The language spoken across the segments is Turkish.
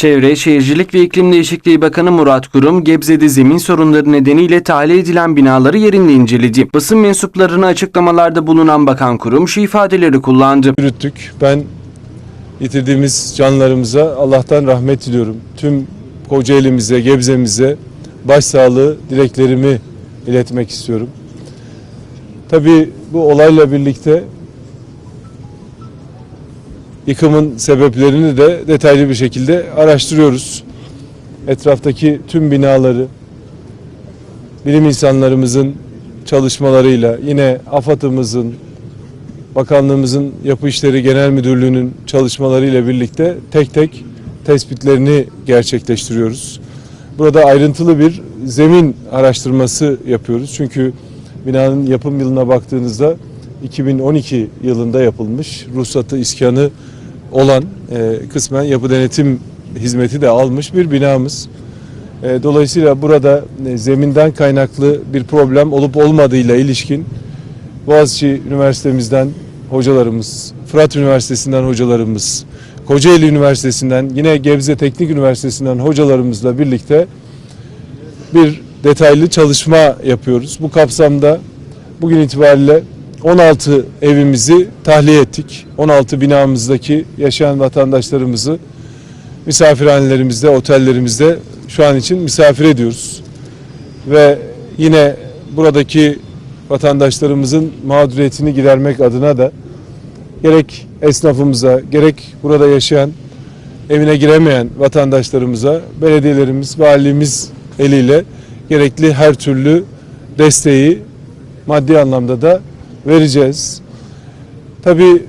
Çevre, Şehircilik ve İklim Değişikliği Bakanı Murat Kurum, Gebze'de zemin sorunları nedeniyle tahliye edilen binaları yerinde inceledi. Basın mensuplarına açıklamalarda bulunan Bakan Kurum şu ifadeleri kullandı. yürüttük. Ben yitirdiğimiz canlarımıza Allah'tan rahmet diliyorum. Tüm Kocaeli'mize, Gebze'mize başsağlığı dileklerimi iletmek istiyorum. Tabii bu olayla birlikte yıkımın sebeplerini de detaylı bir şekilde araştırıyoruz. Etraftaki tüm binaları bilim insanlarımızın çalışmalarıyla yine AFAD'ımızın Bakanlığımızın Yapı İşleri Genel Müdürlüğü'nün çalışmalarıyla birlikte tek tek tespitlerini gerçekleştiriyoruz. Burada ayrıntılı bir zemin araştırması yapıyoruz. Çünkü binanın yapım yılına baktığınızda 2012 yılında yapılmış, ruhsatı iskanı olan e, kısmen yapı denetim hizmeti de almış bir binamız. E, dolayısıyla burada e, zeminden kaynaklı bir problem olup olmadığıyla ilişkin Boğaziçi Üniversitemizden hocalarımız, Fırat Üniversitesi'nden hocalarımız, Kocaeli Üniversitesi'nden, yine Gebze Teknik Üniversitesi'nden hocalarımızla birlikte bir detaylı çalışma yapıyoruz. Bu kapsamda bugün itibariyle 16 evimizi tahliye ettik. 16 binamızdaki yaşayan vatandaşlarımızı misafirhanelerimizde, otellerimizde şu an için misafir ediyoruz. Ve yine buradaki vatandaşlarımızın mağduriyetini gidermek adına da gerek esnafımıza, gerek burada yaşayan, evine giremeyen vatandaşlarımıza belediyelerimiz, valimiz eliyle gerekli her türlü desteği maddi anlamda da vereceğiz. Tabii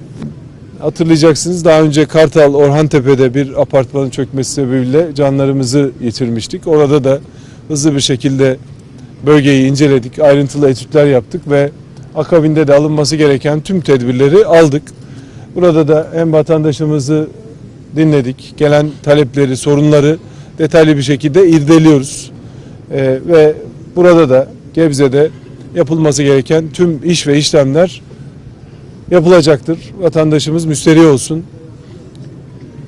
hatırlayacaksınız daha önce Kartal Orhantepe'de bir apartmanın çökmesi sebebiyle canlarımızı yitirmiştik. Orada da hızlı bir şekilde bölgeyi inceledik, ayrıntılı etütler yaptık ve akabinde de alınması gereken tüm tedbirleri aldık. Burada da hem vatandaşımızı dinledik, gelen talepleri, sorunları detaylı bir şekilde irdeliyoruz. Ee, ve burada da Gebze'de yapılması gereken tüm iş ve işlemler yapılacaktır. Vatandaşımız müsterih olsun.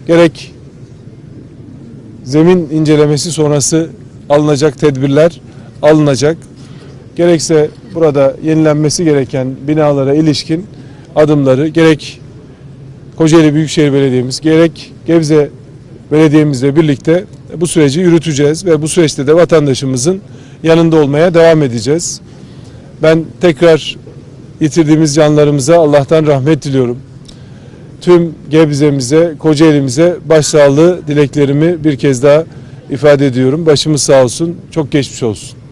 Gerek zemin incelemesi sonrası alınacak tedbirler alınacak. Gerekse burada yenilenmesi gereken binalara ilişkin adımları gerek Kocaeli Büyükşehir Belediye'miz gerek Gebze Belediye'mizle birlikte bu süreci yürüteceğiz ve bu süreçte de vatandaşımızın yanında olmaya devam edeceğiz. Ben tekrar yitirdiğimiz canlarımıza Allah'tan rahmet diliyorum. Tüm Gebze'mize, Kocaeli'mize başsağlığı dileklerimi bir kez daha ifade ediyorum. Başımız sağ olsun. Çok geçmiş olsun.